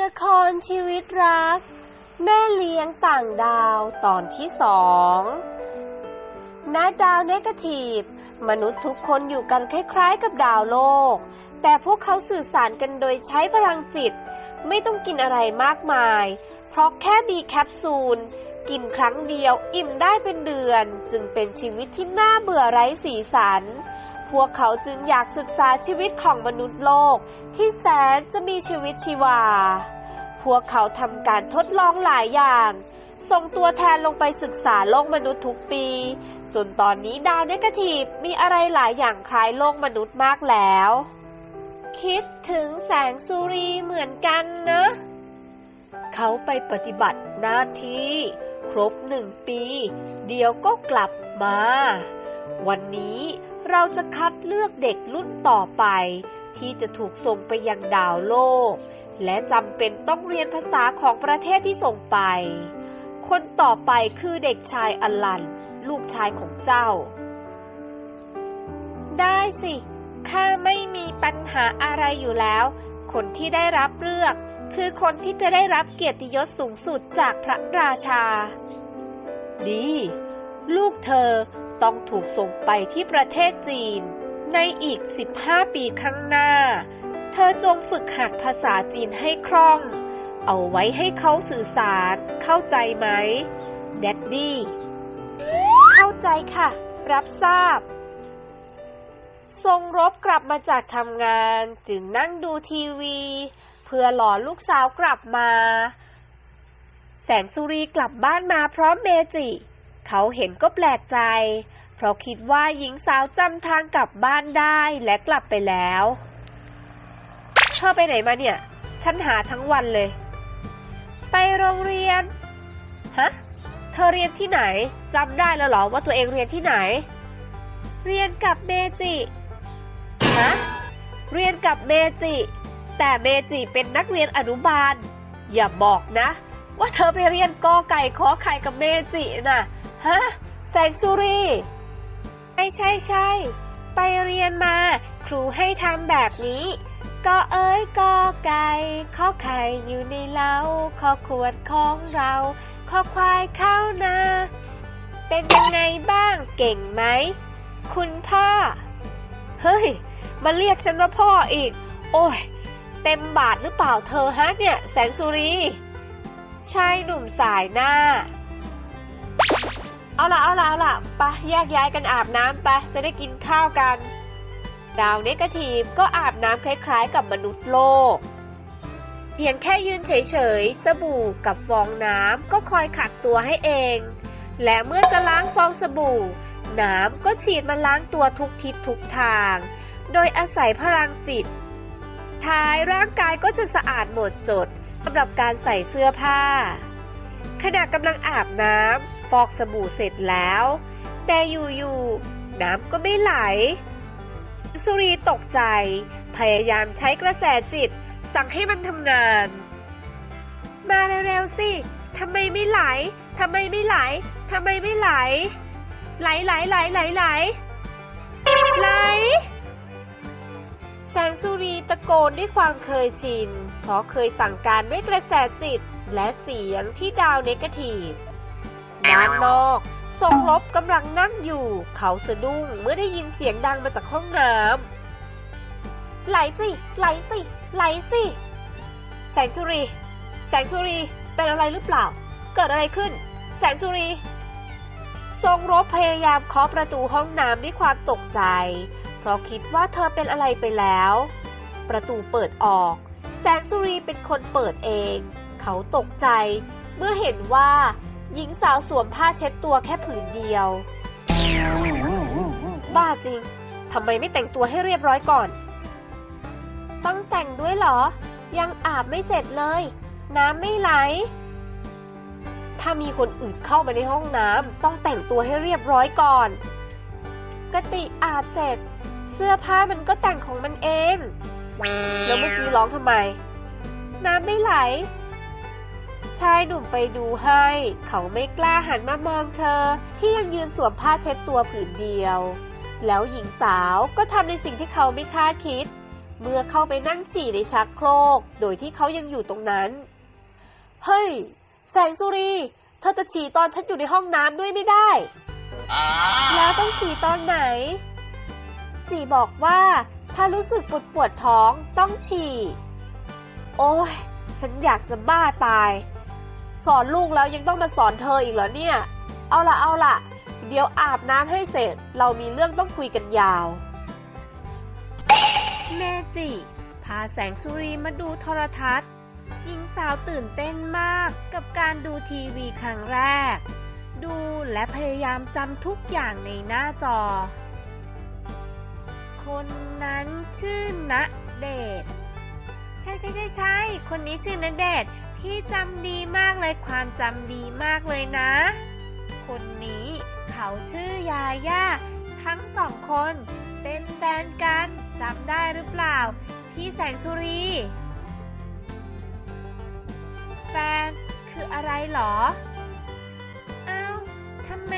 ละครชีวิตรัก แม่เลี้ยงต่างดาวตอนที่สองณดาวเนกาทีฟมนุษย์ทุกคนอยู่กันคล้ายๆ กับดาวโลก แต่พวกเขาสื่อสารกันโดยใช้พลังจิต ไม่ต้องกินอะไรมากมาย เพราะแค่มีแคปซูล กินครั้งเดียวอิ่มได้เป็นเดือน จึงเป็นชีวิตที่น่าเบื่อไร้สีสัน พวกเขาจึงอยากศึกษาชีวิตของมนุษย์โลก ที่แสนจะมีชีวิตชีวา พวกเขาทำการทดลองหลายอย่าง ส่งตัวแทนลงไปศึกษาโลกมนุษย์ทุกปี จนตอนนี้ดาวเนกาทีฟมีอะไรหลายอย่างคล้ายโลกมนุษย์มากแล้ว คิดถึงแสงสุรีเหมือนกันนะ เขาไปปฏิบัติหน้าที่ครบหนึ่งปี เดี๋ยวก็กลับมา วันนี้ เราจะคัดเลือกเด็กรุ่นต่อไป ที่จะถูกส่งไปยังดาวโลก และจำเป็นต้องเรียนภาษาของประเทศที่ส่งไป คนต่อไปคือเด็กชายอลัน ลูกชายของเจ้า ได้สิ ข้าไม่มีปัญหาอะไรอยู่แล้ว คนที่ได้รับเลือก คือคนที่จะได้รับเกียรติยศสูงสุดจากพระราชา ดี ลูกเธอ ต้องถูกส่งไปที่ประเทศจีน ในอีก 15 ปีข้างหน้า เธอจงฝึกหัดภาษาจีนให้คล่อง เอาไว้ให้เขาสื่อสารเข้าใจไหมแดดดี้เข้าใจค่ะ รับทราบ ทรงรบกลับมาจากทำงานจึงนั่งดูทีวี เพื่อหล่อลูกสาวกลับมา แสงสุรีกลับบ้านมาพร้อมเมจิ เขาเห็นก็แปลกใจ เพราะคิดว่าหญิงสาวจำทางกลับบ้านได้และกลับไปแล้ว เธอไปไหนมาเนี่ย ฉันหาทั้งวันเลย ไปโรงเรียน ฮะ เธอเรียนที่ไหนจำได้แล้วหรอว่าตัวเองเรียนที่ไหน เรียนกับเมจิ ฮะ เรียนกับเมจิ แต่เมจิเป็นนักเรียนอนุบาล อย่าบอกนะว่าเธอไปเรียนกอไก่ขอไข่กับเมจิน่ะ ฮะ แสงสุรีใช่ใช่ใช่ ไปเรียนมา ครูให้ทำแบบนี้ก็เอ้ยกอไก่ข้อไข่อยู่ในเล้าข้อขวดของเราข้อควายเข้านา เป็นยังไงบ้างเก่งไหม คุณพ่อ เฮ้ย มาเรียกฉันว่าพ่ออีก โอ้ย เต็มบาทหรือเปล่าเธอฮะเนี่ย แสงสุรี ชายหนุ่มสายหน้า เอาละเอาละเอาละไปะแยกย้ายกันอาบน้ำไปจะได้กินข้าวกัน ดาวเนกาทีฟก็อาบน้ำคล้ายๆ กับมนุษย์โลก เพียงแค่ยืนเฉยๆ สบู่กับฟองน้ำก็คอยขัดตัวให้เอง และเมื่อจะล้างฟองสบู่ น้ำก็ฉีดมาล้างตัวทุกทิศทุกทาง โดยอาศัยพลังจิต ท้ายร่างกายก็จะสะอาดหมดจดสำหรับการใส่เสื้อผ้า ขณะกำลังอาบน้ำฟอกสบู่เสร็จแล้ว แต่อยู่ๆน้ำก็ไม่ไหล สุรีตกใจ พยายามใช้กระแสจิต สั่งให้มันทำงาน มาเร็วๆสิทำไมไม่ไหลทำไมไม่ไหลทำไมไม่ไหล ไหลไหลไหลไหลไหลไหลแสงสุรีตะโกนด้วยความเคยชิน เพราะเคยสั่งการด้วยกระแสจิต และเสียงที่ดาวเนกาทีฟด้านนอกทรงรบกำลังนั่งอยู่ เขาสะดุ้งเมื่อได้ยินเสียงดังมาจากห้องน้ำไหลสิไหลสิไหลสิแสงสุรี แสงสุรีเป็นอะไรหรือเปล่า เกิดอะไรขึ้น แสงสุรีทรงรบพยายามเคาะประตูห้องน้ำด้วยความตกใจ เพราะคิดว่าเธอเป็นอะไรไปแล้ว ประตูเปิดออก แสงสุรีเป็นคนเปิดเอง เขาตกใจ เมื่อเห็นว่าหญิงสาวสวมผ้าเช็ดตัวแค่ผืนเดียว บ้าจริงทำไมไม่แต่งตัวให้เรียบร้อยก่อน ต้องแต่งด้วยเหรอ ยังอาบไม่เสร็จเลย น้ำไม่ไหล ถ้ามีคนอื่นเข้ามาในห้องน้ำต้องแต่งตัวให้เรียบร้อยก่อน กติอาบเสร็จ เสื้อผ้ามันก็แต่งของมันเอง แล้วเมื่อกี้ร้องทำไม น้ำไม่ไหล ชายหนุ่มไปดูให้ เขาไม่กล้าหันมามองเธอ ที่ยังยืนสวมผ้าเช็ดตัวผืนเดียว แล้วหญิงสาวก็ทำในสิ่งที่เขาไม่คาดคิด เมื่อเข้าไปนั่งฉี่ในชักโครก โดยที่เขายังอยู่ตรงนั้น เฮ้ย แสงสุรี เธอจะฉี่ตอนฉันอยู่ในห้องน้ำด้วยไม่ได้ แล้วต้องฉี่ตอนไหน จีบอกว่าถ้ารู้สึกปวดปวดท้องต้องฉี่ โอ้ยฉันอยากจะบ้าตาย สอนลูกแล้วยังต้องมาสอนเธออีกเหรอเนี่ย เอาละเอาละเดี๋ยวอาบน้ำให้เสร็จ เรามีเรื่องต้องคุยกันยาวแม่จิ พาแสงสุรีมาดูโทรทัศน์ หญิงสาวตื่นเต้นมากกับการดูทีวีครั้งแรก ดูและพยายามจำทุกอย่างในหน้าจอ คนนั้นชื่อณเดชใช่ใช่ใช่ใช่คนนี้ชื่อณเดช พี่จำดีมากเลยความจำดีมากเลยนะ คนนี้เขาชื่อยาย่า ทั้งสองคน เป็นแฟนกันจำได้หรือเปล่า พี่แสงสุรี แฟนคืออะไรหรอ อ้าวทำไม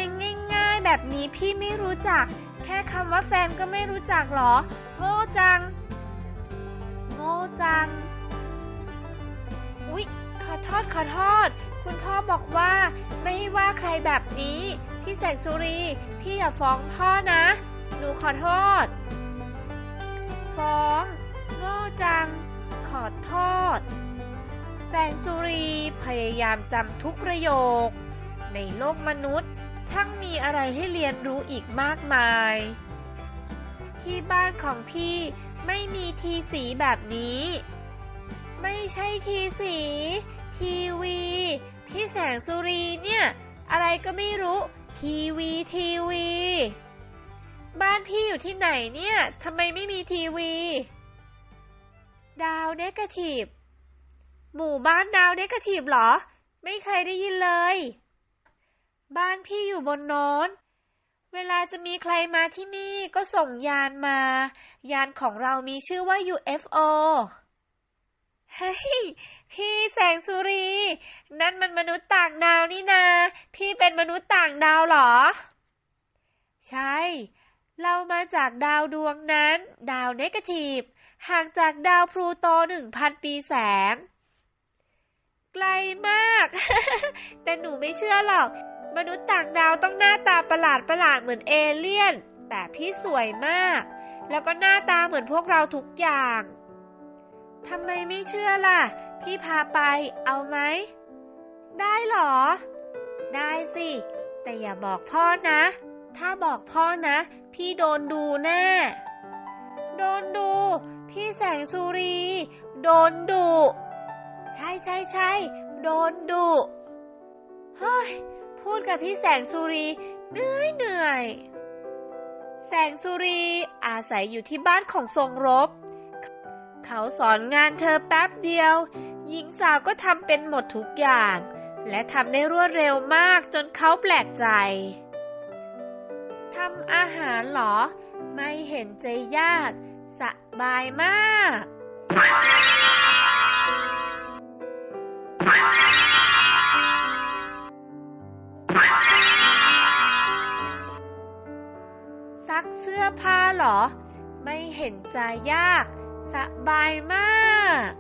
ง่ายๆแบบนี้พี่ไม่รู้จัก แค่คำว่าแฟนก็ไม่รู้จักหรอ โง่จัง โง่จัง อุ๊ย อโทษขอโทษ คุณพ่อบอกว่าไม่ให้ว่าใครแบบนี้ พี่แสงสุรี พี่อย่าฟ้องพ่อนะ หนูขอโทษ ฟ้องโง่จัง ขอโทษ แสงสุรีพยายามจำทุกประโยค ในโลกมนุษย์ ช่างมีอะไรให้เรียนรู้อีกมากมาย ที่บ้านของพี่ไม่มีทีสีแบบนี้ ไม่ใช่ทีสี ทีวี พี่แสงสุรีเนี่ย อะไรก็ไม่รู้ ทีวีทีวี บ้านพี่อยู่ที่ไหนเนี่ยทำไมไม่มีทีวี ดาวเนกาทีฟหมู่บ้านดาวเนกาทีฟเหรอ ไม่เคยได้ยินเลย บ้านพี่อยู่บนโน้นเวลาจะมีใครมาที่นี่ก็ส่งยานมา ยานของเรามีชื่อว่า UFO เฮ้ย พี่แสงสุรี นั่นมันมนุษย์ต่างดาวนี่นา พี่เป็นมนุษย์ต่างดาวเหรอ ใช่ เรามาจากดาวดวงนั้น ดาวเนกาทีฟ ห่างจากดาวพลูโตหนึ่งพันปีแสง ไกลมาก แต่หนูไม่เชื่อหรอก มนุษย์ต่างดาวต้องหน้าตาประหลาดประหลาดเหมือนเอเลี่ยน แต่พี่สวยมาก แล้วก็หน้าตาเหมือนพวกเราทุกอย่าง ทำไมไม่เชื่อล่ะ พี่พาไปเอาไหม ได้หรอ ได้สิ แต่อย่าบอกพ่อนะ ถ้าบอกพ่อนะ พี่โดนดูแน่ โดนดู พี่แสงสุรี โดนดุใช่ใช่ใช่โดนดุเฮ้ย พูดกับพี่แสงสุรีเหนื่อยเหนื่อย แสงสุรีอาศัยอยู่ที่บ้านของทรงรบ เขาสอนงานเธอแป๊บเดียว หญิงสาวก็ทำเป็นหมดทุกอย่าง และทำได้รวดเร็วมากจนเขาแปลกใจทำอาหารหรอ ไม่เห็นใจยากสบายมาก ซักเสื้อผ้าหรอ ไม่เห็นใจยาก สบายมาก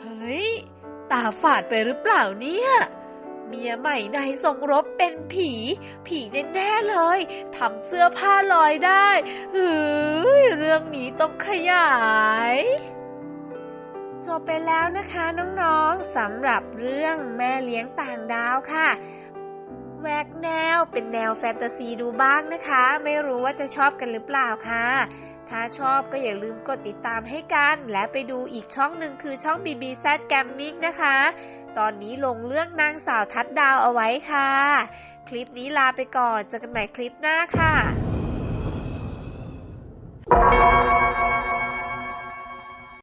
เฮ้ย ตาฝาดไปหรือเปล่าเนี่ย เมียใหม่นายทรงรบเป็นผี ผีแน่ๆเลยทำเสื้อผ้าลอยได้เฮ้ยเรื่องนี้ต้องขยายจบไปแล้วนะคะน้องๆสำหรับเรื่องแม่เลี้ยงต่างดาวค่ะ แวกแนวเป็นแนวแฟนตาซีดูบ้างนะคะ ไม่รู้ว่าจะชอบกันหรือเปล่าค่ะ ถ้าชอบก็อย่าลืมกดติดตามให้กัน และไปดูอีกช่องหนึ่งคือช่อง BBZ Gaming นะคะ ตอนนี้ลงเรื่องนางสาวทัดดาวเอาไว้ค่ะ คลิปนี้ลาไปก่อนเจอกันใหม่คลิปหน้าค่ะ